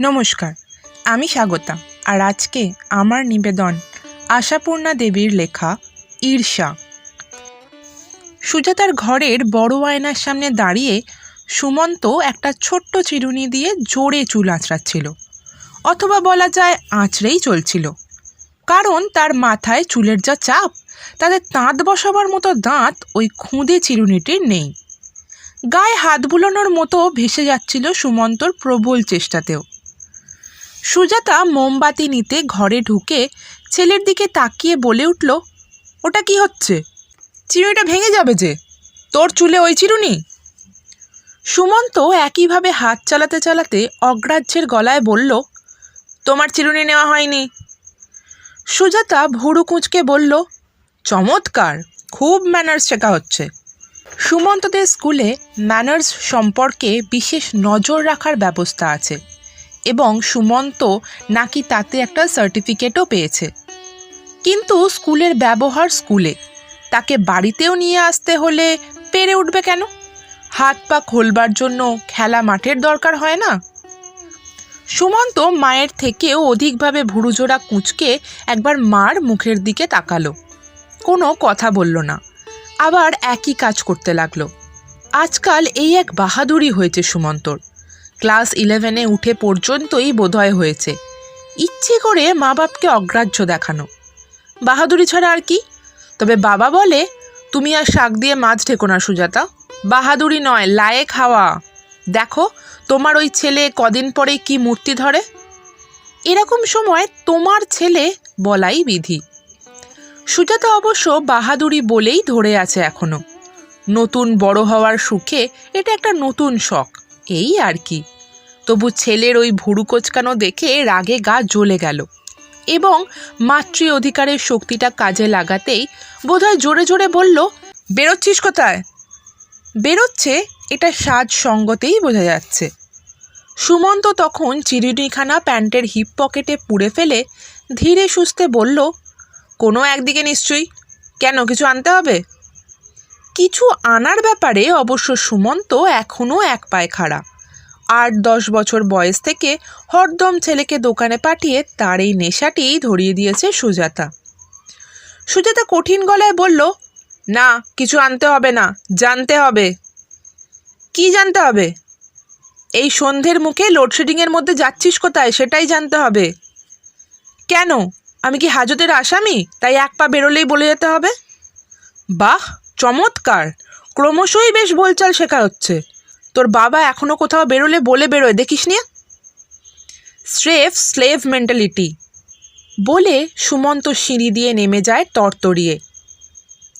নমস্কার, আমি স্বাগতা, আর আজকে আমার নিবেদন আশাপূর্ণা দেবীর লেখা ঈর্ষা। সুজাতার ঘরের বড় আয়নার সামনে দাঁড়িয়ে সুমন্ত একটা ছোট্ট চিরুনি দিয়ে জোরে চুল আঁচড়াচ্ছিল, অথবা বলা যায় আঁচড়েই চলছিল। কারণ তার মাথায় চুলের যা চাপ তাদের তাঁত বসাবার মতো দাঁত ওই খুঁদে চিরুনিটির নেই। গায়ে হাত বুলানোর মতো ভেসে যাচ্ছিল সুমন্তর প্রবল চেষ্টাতেও। সুজাতা মোমবাতি নিতে ঘরে ঢুকে ছেলের দিকে তাকিয়ে বলে উঠল, ওটা কি হচ্ছে? চিরুনিটা ভেঙে যাবে যে। তোর চুলে ওই চিরুনি? সুমন্ত একইভাবে হাত চালাতে চালাতে অগ্রাহ্যের গলায় বলল, তোমার চিরুনি নেওয়া হয়নি। সুজাতা ভুরু কুঁচকে বলল, চমৎকার! খুব ম্যানার্স শেখা হচ্ছে। সুমন্তদের স্কুলে ম্যানার্স সম্পর্কে বিশেষ নজর রাখার ব্যবস্থা আছে। এবং সুমন্ত নাকি তাতে একটা সার্টিফিকেটও পেয়েছে। কিন্তু স্কুলের ব্যবহার স্কুলে। তাকে বাড়িতেও নিয়ে আসতে হলে পেরে উঠবে কেন? হাত পা খোলবার জন্য খেলা মাঠের দরকার হয় না? সুমন্ত মায়ের থেকেও অধিকভাবে ভুরুজোড়া কুঁচকে একবার মার মুখের দিকে তাকালো। কোনো কথা বলল না। আবার একই কাজ করতে লাগল। আজকাল এই এক বাহাদুরি হয়েছে সুমন্তর। ক্লাস ইলেভেনে উঠে পর্যন্তই বোধহয় হয়েছে। ইচ্ছে করে মা বাপকে অগ্রাহ্য দেখানো। বাহাদুরি ছাড়া আর কি? তবে বাবা বলে, তুমি আর শাক দিয়ে মাছ ঢেকো না, সুজাতা। বাহাদুরি নয় লায়ে খাওয়া দেখো, তোমার ওই ছেলে কদিন পরে কি মূর্তি ধরে? এরকম সময় তোমার ছেলে বলাই বিধি। সুজাতা অবশ্য বাহাদুরি বলেই ধরে আছে এখনও। নতুন বড় হওয়ার সুখে এটা একটা নতুন শখ। এই আর কি। তবু ছেলের ওই ভুরু কোচকানো দেখে রাগে গা জ্বলে গেল এবং মাতৃ অধিকারের শক্তিটা কাজে লাগাতেই বোধহয় জোরে জোরে বলল, বেরোচ্ছিস কোথায়? বেরোচ্ছে, এটা সাজ সঙ্গতেই বোঝা যাচ্ছে। সুমন্ত তখন চিরুনিখানা প্যান্টের হিপ পকেটে পুড়ে ফেলে ধীরে সুস্থে বলল, কোনো একদিকে নিশ্চয়ই। কেন, কিছু আনতে হবে? কিছু আনার ব্যাপারে অবশ্য সুমন্ত এখনও এক পায়ে খাড়া। আট দশ বছর বয়স থেকে হরদম ছেলেকে দোকানে পাঠিয়ে তার এই নেশাটি ধরিয়ে দিয়েছে সুজাতা। সুজাতা কঠিন গলায় বলল, না, কিছু আনতে হবে না, জানতে হবে। কি জানতে হবে? এই সন্ধ্যের মুখে লোডশেডিংয়ের মধ্যে যাচ্ছিস কোথায়, সেটাই জানতে হবে। কেন? আমি কি হাজতের আসামি? তাই এক পা বেরোলেই বলে যেতে হবে? বাহ! চমৎকার। ক্রমশই বেশ বলচাল শেখা হচ্ছে। তোর বাবা এখনও কোথাও বেরোলে বলে বেরোয়, দেখিস নিয়ে স্রেফ স্লেভ মেন্টালিটি। বলে সুমন্ত সিঁড়ি দিয়ে নেমে যায় তরতরিয়ে।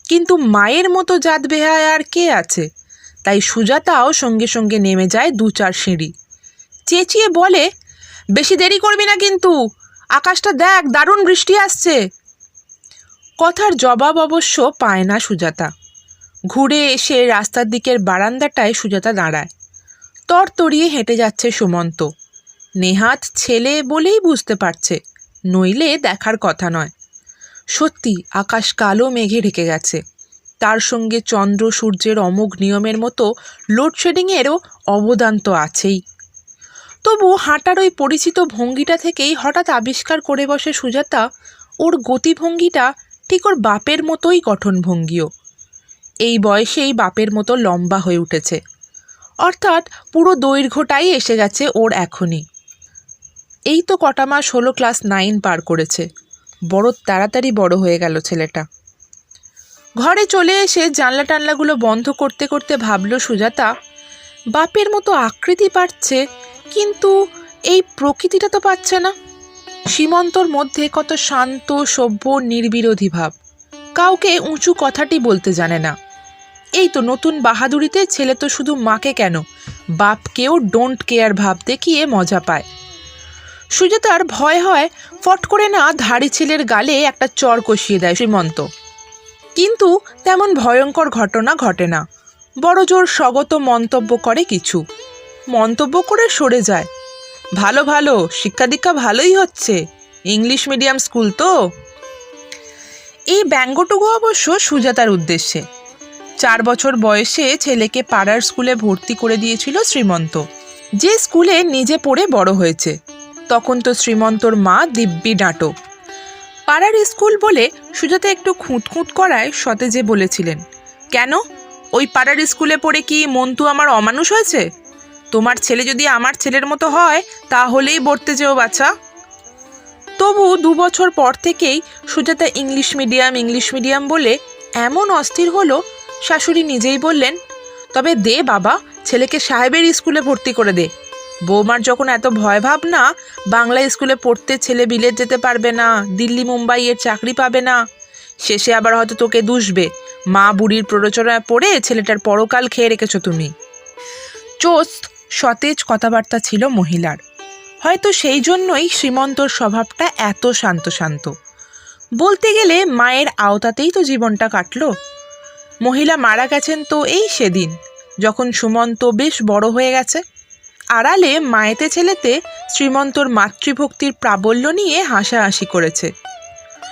কিন্তু মায়ের মতো জাত বেহায় আর কে আছে? তাই সুজাতাও সঙ্গে সঙ্গে নেমে যায় দু চার সিঁড়ি। চেঁচিয়ে বলে, বেশি দেরি করবি না কিন্তু, আকাশটা দেখ, দারুণ বৃষ্টি আসছে। কথার জবাব অবশ্য পায় না সুজাতা। ঘুরে এসে রাস্তার দিকের বারান্দাটায় সুজাতা দাঁড়ায়। তরতরিয়ে হেঁটে যাচ্ছে সুমন্ত। নেহাত ছেলে বলেই বুঝতে পারছে, নইলে দেখার কথা নয়। সত্যি, আকাশ কালো মেঘে ঢেকে গেছে। তার সঙ্গে চন্দ্র সূর্যের অমোঘ নিয়মের মতো লোডশেডিংয়েরও অবদান তো আছেই। তবু হাঁটার ওই পরিচিত ভঙ্গিটা থেকেই হঠাৎ আবিষ্কার করে বসে সুজাতা, ওর গতিভঙ্গিটা ঠিক ওর বাপের মতোই গঠনভঙ্গিও। এই বয়সেই বাপের মতো লম্বা হয়ে উঠেছে। অর্থাৎ পুরো দৈর্ঘ্যটাই এসে গেছে ওর এখনই। এই তো কটা মাস হলো ক্লাস নাইন পার করেছে। বড় তাড়াতাড়ি বড় হয়ে গেল ছেলেটা। ঘরে চলে এসে জানলা টানলাগুলো বন্ধ করতে করতে ভাবল সুজাতা, বাপের মতো আকৃতি পাচ্ছে, কিন্তু এই প্রকৃতিটা তো পাচ্ছে না। সীমন্তর মধ্যে কত শান্ত, সভ্য, নির্বিরোধী ভাব। কাউকে উঁচু কথাটি বলতে জানে না। এই তো নতুন বাহাদুরিতে ছেলে তো শুধু মাকে কেন? বাপকেও ডোন্ট কেয়ার ভাব দেখিয়ে মজা পায়। সুজাতার ভয় হয়, ফট করে না ধাড়ি ছেলের গালে একটা চর কষিয়ে দেয় শ্রীমন্ত। কিন্তু তেমন ভয়ঙ্কর ঘটনা ঘটে না। বড় জোর স্বগত মন্তব্য করে কিছু। মন্তব্য করে সরে যায়। ভালো ভালো, শিক্ষা দীক্ষা ভালোই হচ্ছে। ইংলিশ মিডিয়াম স্কুল তো। এই ব্যঙ্গটুকু অবশ্য সুজাতার উদ্দেশ্যে। চার বছর বয়সে ছেলেকে পাড়ার স্কুলে ভর্তি করে দিয়েছিল শ্রীমন্ত। যে স্কুলে নিজে পড়ে বড় হয়েছে। তখন তো শ্রীমন্তর মা দিব্যি ডাঁটো। পাড়ার স্কুল বলে সুজাতা একটু খুঁতখুঁত করায় সতেজে বলেছিলেন, কেন? ওই পাড়ার স্কুলে পড়ে কি মন্টু আমার অমানুষ হয়েছে? তোমার ছেলে যদি আমার ছেলের মতো হয়, তাহলেই বর্তে যেও বাচ্চা তবু দু বছর পর থেকেই Sujata English medium English medium বলে এমন অস্থির হলো শাশুড়ি নিজেই বললেন, তবে দে বাবা, ছেলেকে সাহেবের স্কুলে ভর্তি করে দে। বৌমার যখন এত ভয় ভাব না বাংলা স্কুলে পড়তে ছেলে বিলেত যেতে পারবে না, দিল্লি মুম্বাইয়ের চাকরি পাবে না। শেষে আবার হয়তো তোকে দুষবে। মা বুড়ির প্ররোচনায় পড়ে ছেলেটার পরকাল খেয়ে রেখেছো তুমি। চোস্ত সতেজ কথাবার্তা ছিল মহিলার। হয়তো সেই জন্যই শ্রীমন্তর স্বভাবটা এত শান্ত শান্ত। বলতে গেলে মায়ের আওতাতেই তো জীবনটা কাটলো। মহিলা মারা গেছেন তো এই সেদিন, যখন সুমন্ত বেশ বড় হয়ে গেছে। আড়ালে মায়েতে ছেলেতে শ্রীমন্তর মাতৃভক্তির প্রাবল্য নিয়ে হাসাহাসি করেছে।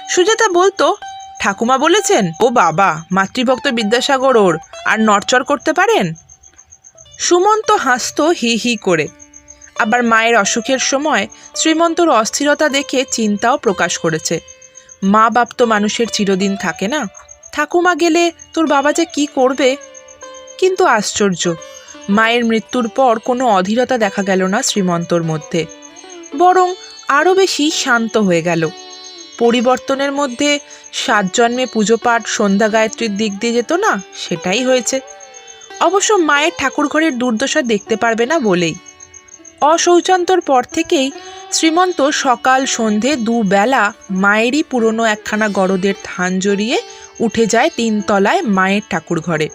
সুজাতা বলতো, ঠাকুমা বলেছেন, ও বাবা, মাতৃভক্ত বিদ্যাসাগর ওর, আর নড়চড় করতে পারেন? সুমন্ত হাসত হি হি করে। আবার মায়ের অসুখের সময় শ্রীমন্তর অস্থিরতা দেখে চিন্তাও প্রকাশ করেছে। মা বাপ তো মানুষের চিরদিন থাকে না ঠাকুমা গেলে তোর বাবা যে কি করবে? কিন্তু আশ্চর্য। মায়ের মৃত্যুর পর কোনো অধীরতা দেখা গেল না শ্রীমন্তর মধ্যে। বরং আরও বেশি শান্ত হয়ে গেল। পরিবর্তনের মধ্যে সাত জন্মে পুজো পাঠ সন্ধ্যা গায়ত্রীর দিক দিয়ে যেত না, সেটাই হয়েছে। অবশ্য মায়ের ঠাকুর ঘরের দুর্দশা দেখতে পারবে না বলেই। অশৌচান্তর পর থেকেই শ্রীমন্ত সকাল সন্ধে দুবেলা মায়েরই পুরনো একখানা গরদের থান জড়িয়ে উঠে যায় তিনতলায় মায়ের ঠাকুর ঘরে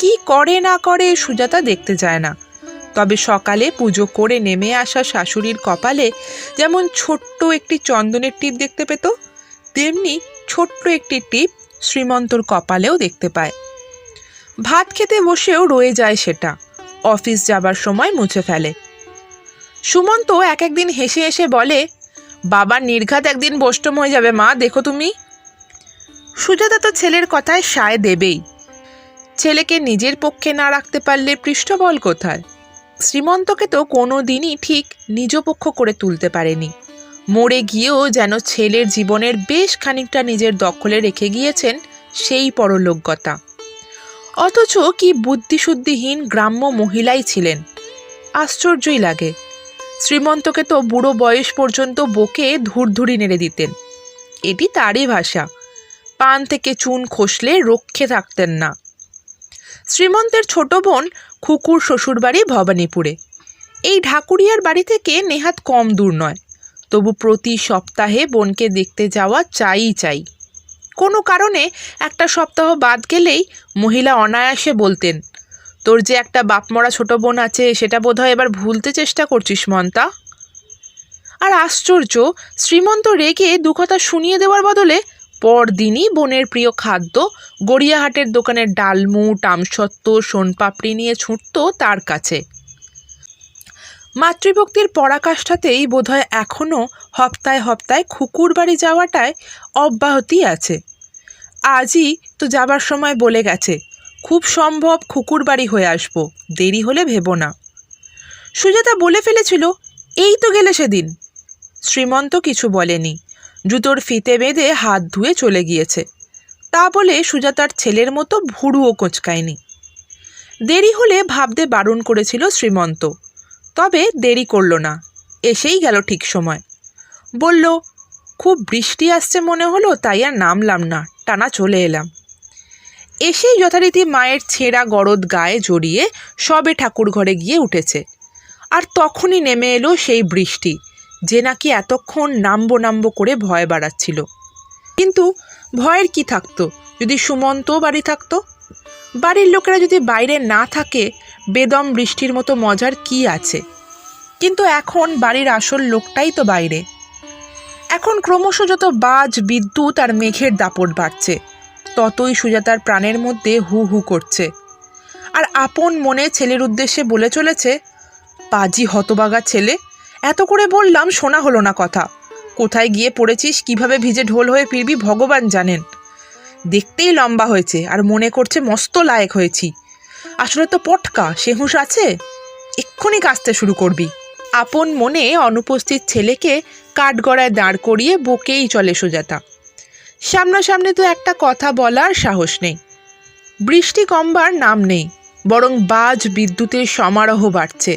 কি করে না করে সুজাতা দেখতে যায় না। তবে সকালে পুজো করে নেমে আসা শাশুড়ির কপালে যেমন ছোট্ট একটি চন্দনের টিপ দেখতে পেত, তেমনি ছোট্ট একটি টিপ শ্রীমন্তর কপালেও দেখতে পায়। ভাত খেতে বসেও রয়ে যায় সেটা। অফিস যাবার সময় মুছে ফেলে। সুমন্ত এক একদিন হেসে হেসে বলে, বাবার নির্ঘাত একদিন বষ্টম হয়ে যাবে মা, দেখো তুমি। সুজাতা তো ছেলের কথায় সায় দেবেই। ছেলেকে নিজের পক্ষে না রাখতে পারলে পৃষ্ঠবল কোথায়? শ্রীমন্তকে তো কোনো দিনই ঠিক নিজ পক্ষ করে তুলতে পারেনি। মরে গিয়েও যেন ছেলের জীবনের বেশ খানিকটা নিজের দখলে রেখে গিয়েছেন সেই পরলোকগতা। অথচ কি বুদ্ধিশুদ্ধিহীন গ্রাম্য মহিলাই ছিলেন। আশ্চর্যই লাগে। শ্রীমন্তকে তো বুড়ো বয়স পর্যন্ত বকে ধুরধুরি নেড়ে দিতেন। এটি তারই ভাষা। পান থেকে চুন খসলে রক্ষে থাকতেন না। শ্রীমন্তের ছোট বোন খুকুর শ্বশুরবাড়ি ভবানীপুরে। এই ঢাকুরিয়ার বাড়ি থেকে নেহাত কম দূর নয়। তবু প্রতি সপ্তাহে বোনকে দেখতে যাওয়া চাই চাই। কোনো কারণে একটা সপ্তাহ বাদ গেলেই মহিলা অনায়াসে বলতেন, তোর যে একটা বাপমরা ছোট বোন আছে, সেটা বোধহয় এবার ভুলতে চেষ্টা করছিস মন্তা? আর আশ্চর্য, শ্রীমন্ত রেগে দু কথা শুনিয়ে দেওয়ার বদলে পরদিনই বোনের প্রিয় খাদ্য, গড়িয়াহাটের দোকানের ডালমু টামসত্ত্ব সোনপাপড়ি নিয়ে ছুটতো তার কাছে। মাতৃভক্তির পরাকাষ্ঠাতেই বোধহয় এখনও হপ্তায় হপ্তায় খুকুর বাড়ি যাওয়াটায় অব্যাহতি আছে। আজই তো যাবার সময় বলে গেছে, খুব সম্ভব খুকুর বাড়ি হয়ে আসব, দেরি হলে ভেবো না। সুজাতা বলে ফেলেছিল, এই তো গেলে সেদিন। শ্রীমন্ত কিছু বলেনি। জুতোর ফিতে বেঁধে হাত ধুয়ে চলে গিয়েছে। তা বলে সুজাতার ছেলের মতো ভুরুও কোচকায়নি। দেরি হলে ভাবতে বারণ করেছিল শ্রীমন্ত। তবে দেরি করল না, এসেই গেল ঠিক সময়। বলল, খুব বৃষ্টি আসছে মনে হলো, তাই আর নামলাম না, টানা চলে এলাম। এসেই যথারীতি মায়ের ছেঁড়া গরদ গায়ে জড়িয়ে সবে ঠাকুর ঘরে গিয়ে উঠেছে। আর তখনই নেমে এলো সেই বৃষ্টি। যে নাকি এতক্ষণ নামবো নামবো করে ভয় বাড়াচ্ছিল। কিন্তু ভয়ের কি থাকতো? যদি সুমন্ত বাড়ি থাকতো? বাড়ির লোকেরা যদি বাইরে না থাকে, বেদম বৃষ্টির মতো মজার কি আছে? কিন্তু এখন বাড়ির আসল লোকটাই তো বাইরে। এখন ক্রমশ যত বাজ, বিদ্যুৎ আর মেঘের দাপট বাড়ছে, ততই সুজাতার প্রাণের মধ্যে হু হু করছে। আর আপন মনে ছেলের উদ্দেশ্যে বলে চলেছে, পাজি হতবাগা ছেলে এত করে বললাম, শোনা হলো না কথা। কোথায় গিয়ে পড়েছিস, কীভাবে ভিজে ঢোল হয়ে ফিরবি, ভগবান জানেন। দেখতেই লম্বা হয়েছে, আর মনে করছে মস্ত লায়ক হয়েছি। আসলে তো পটকা সে হুঁশ আছে? এক্ষুনি কাঁচতে শুরু করবি। আপন মনে অনুপস্থিত ছেলেকে কাঠগড়ায় দাঁড় করিয়ে বকেই চলে সুজাতা। সামনাসামনি তো একটা কথা বলার সাহস নেই। বৃষ্টি কমবার নাম নেই, বরং বাজ বিদ্যুতের সমারোহ বাড়ছে।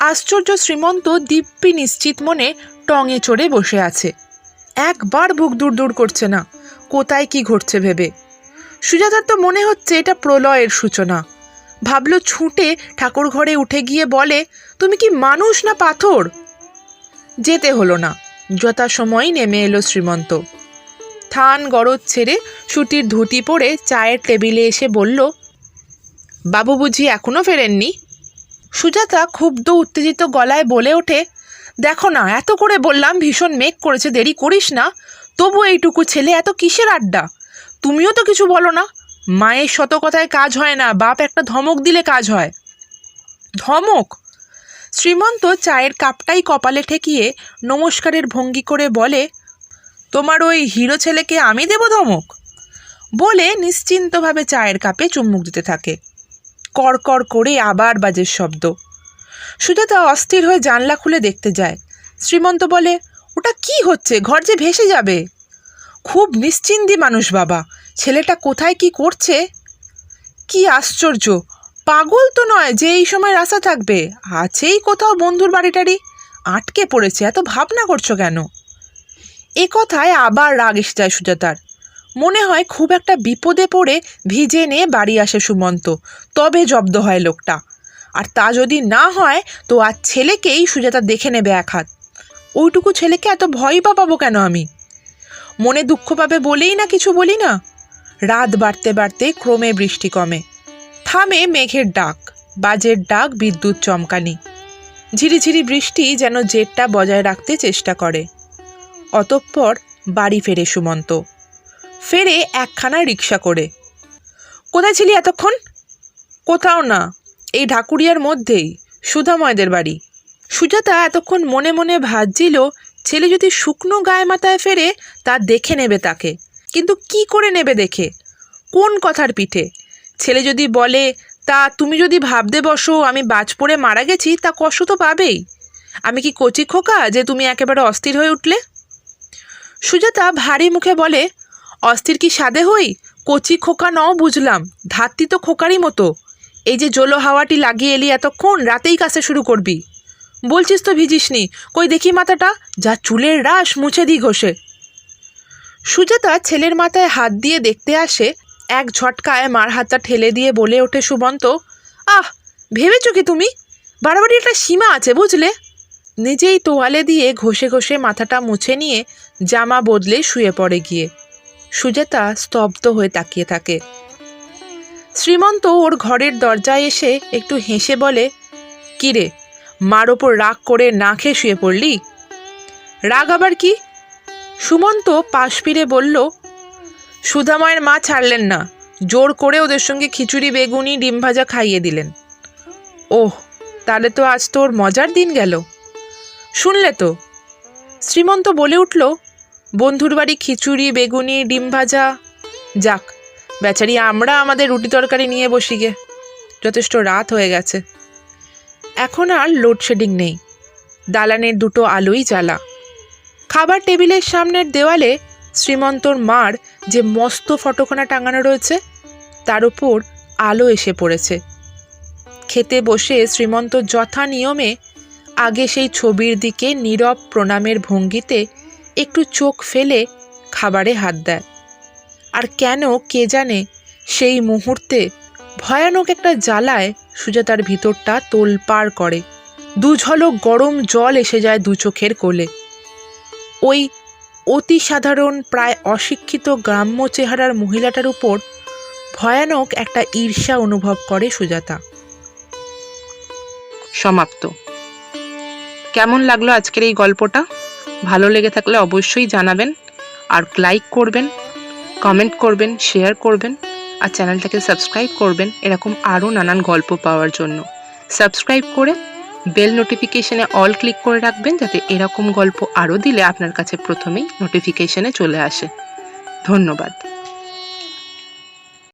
আশ্চর্য শ্রীমন্ত দিব্যি নিশ্চিত মনে টঙে চড়ে বসে আছে। একবার বুক দূর দূর করছে না। কোথায় কি ঘটছে ভেবে? সুজাতার তো মনে হচ্ছে এটা প্রলয়ের সূচনা। ভাবলো ছুটে ঠাকুর ঘরে উঠে গিয়ে বলে, তুমি কি মানুষ না পাথর? যেতে হলো না। যথাসময়ই নেমে এলো শ্রীমন্ত। থান গরজ ছেড়ে সুতির ধুতি পরে চায়ের টেবিলে এসে বলল, বাবু বুঝি এখনও ফেরেননি? সুজাতা ক্ষুব্ধ, উত্তেজিত গলায় বলে ওঠে, দেখো না, এত করে বললাম, ভীষণ মেঘ করেছে, দেরি করিস না। তবু এইটুকু ছেলে, এত কিসের আড্ডা? তুমিও তো কিছু বলো না। মায়ের শত কথায় কাজ হয় না, বাপ একটা ধমক দিলে কাজ হয়। ধমক? শ্রীমন্ত চায়ের কাপটাই কপালে ঠেকিয়ে নমস্কারের ভঙ্গি করে বলে, তোমার ওই হিরো ছেলেকে আমি দেব ধমক? বলে নিশ্চিন্তভাবে চায়ের কাপে চুম্বুক দিতে থাকে। কড়কড় করে আবার বাজের শব্দ। সুজাতা অস্থির হয়ে জানলা খুলে দেখতে যায়। শ্রীমন্ত বলে, ওটা কি হচ্ছে? ঘর যে ভেসে যাবে। খুব নিশ্চিন্দি মানুষ বাবা। ছেলেটা কোথায় কি করছে? কি আশ্চর্য! পাগল তো নয় যে এই সময় রাস্তা থাকবে। আছেই কোথাও বন্ধুর বাড়িটারি আটকে পড়েছে, এত ভাবনা করছ কেন? এ কথায় আবার রাগ এসে যায় সুজাতার। মনে হয় খুব একটা বিপদে পড়ে ভিজে নিয়ে বাড়ি আসে সুমন্ত। তবে জব্দ হয় লোকটা। আর তা যদি না হয়, তো আর ছেলেকেই সুজাতা দেখে নেবে এক হাত। ওইটুকু ছেলেকে এত ভয় পা পাবো কেন আমি? মনে দুঃখ পাবে বলেই না কিছু বলি না? রাত বাড়তে বাড়তে ক্রমে বৃষ্টি কমে। থামে মেঘের ডাক, বাজের ডাক, বিদ্যুৎ চমকানি। ঝিরিঝিরি বৃষ্টি যেন জেটটা বজায় রাখতে চেষ্টা করে। অতঃপর বাড়ি ফেরে সুমন্ত। ফেরে একখানা রিক্সা করে। কোথায় ছিলি এতক্ষণ? কোথাও না, এই ঢাকুরিয়ার মধ্যেই, সুধাময়দের বাড়ি। সুজাতা এতক্ষণ মনে মনে ভাবছিল, ছেলে যদি শুকনো গায়ে মাথায় ফেরে, তা দেখে নেবে তাকে। কিন্তু কি করে নেবে দেখে? কোন কথার পিঠে? ছেলে যদি বলে, তা তুমি যদি ভাবতে বসো, আমি বাজ পড়ে মারা গেছি, তা কষ্ট তো পাবেই। আমি কি কচি খোকা যে তুমি একেবারে অস্থির হয়ে উঠলে? সুজাতা ভারী মুখে বলে অস্থির কি সাদে হই? কচি খোকা নও বুঝলাম ধাত্তি তো খোকারই মতো। এই যে জলো হাওয়াটি লাগিয়ে এলি এতক্ষণ, রাতেই কাছে শুরু করবি। বলছিস তো ভিজিসনি, কই দেখি মাথাটা, যা চুলের রাস মুছে দি ঘষে। সুজাতা ছেলের মাথায় হাত দিয়ে দেখতে আসে, এক ঝটকায় মার হাতটা ঠেলে দিয়ে বলে ওঠে সুবন্ত আহ, ভেবেছো কি তুমি? বাড়াবাড়ি একটা সীমা আছে বুঝলে? নিজেই তোয়ালে দিয়ে ঘষে ঘষে মাথাটা মুছে নিয়ে জামা বদলে শুয়ে পড়ে গিয়ে। সুজাতা স্তব্ধ হয়ে তাকিয়ে থাকে। শ্রীমন্ত ওর ঘরের দরজায় এসে একটু হেসে বলে, কিরে, মার ওপর রাগ করে না খেয়ে শুয়ে পড়লি? রাগ আবার কি? সুমন্ত পাশ ফিরে বলল সুধাময়ের মা ছাড়লেন না, জোর করে ওদের সঙ্গে খিচুড়ি, বেগুনি, ডিম ভাজা খাইয়ে দিলেন। ওহ, তাহলে তো আজ তোর মজার দিন গেল। শুনলে তো? শ্রীমন্ত বলে উঠল বন্ধুর বাড়ি খিচুড়ি, বেগুনি, ডিম ভাজা। যাক, বেচারি, আমরা আমাদের রুটি তরকারি নিয়ে বসি গে। যথেষ্ট রাত হয়ে গেছে। এখন আর লোডশেডিং নেই। দালানের দুটো আলোই জ্বালা। খাবার টেবিলের সামনের দেওয়ালে শ্রীমন্তর মার যে মস্ত ফটোখানা টাঙানো রয়েছে, তার উপর আলো এসে পড়েছে। খেতে বসে শ্রীমন্ত যথা নিয়মে আগে সেই ছবির দিকে নীরব প্রণামের ভঙ্গিতে একটু চোখ ফেলে খাবারে হাত দেয়। আর কেন কে জানে সেই মুহূর্তে ভয়ানক একটা জ্বালায় সুজাতার ভিতরটা তোলপাড় করে। দু ঝলক গরম জল এসে যায় দু চোখের কোলে। ওই অতি সাধারণ, প্রায় অশিক্ষিত গ্রাম্য চেহারার মহিলাটার উপর ভয়ানক একটা ঈর্ষা অনুভব করে সুজাতা। সমাপ্ত। কেমন লাগল আজকের এই গল্পটা? ভালো লেগে থাকলে অবশ্যই জানাবেন আর লাইক করবেন কমেন্ট করবেন শেয়ার করবেন আর চ্যানেলটাকে সাবস্ক্রাইব করবেন এরকম আরও নানান গল্প পাওয়ার জন্য। সাবস্ক্রাইব করে বেল নোটিফিকেশানে অল ক্লিক করে রাখবেন যাতে এরকম গল্প আরও দিলে আপনার কাছে প্রথমেই নোটিফিকেশানে চলে আসে। ধন্যবাদ।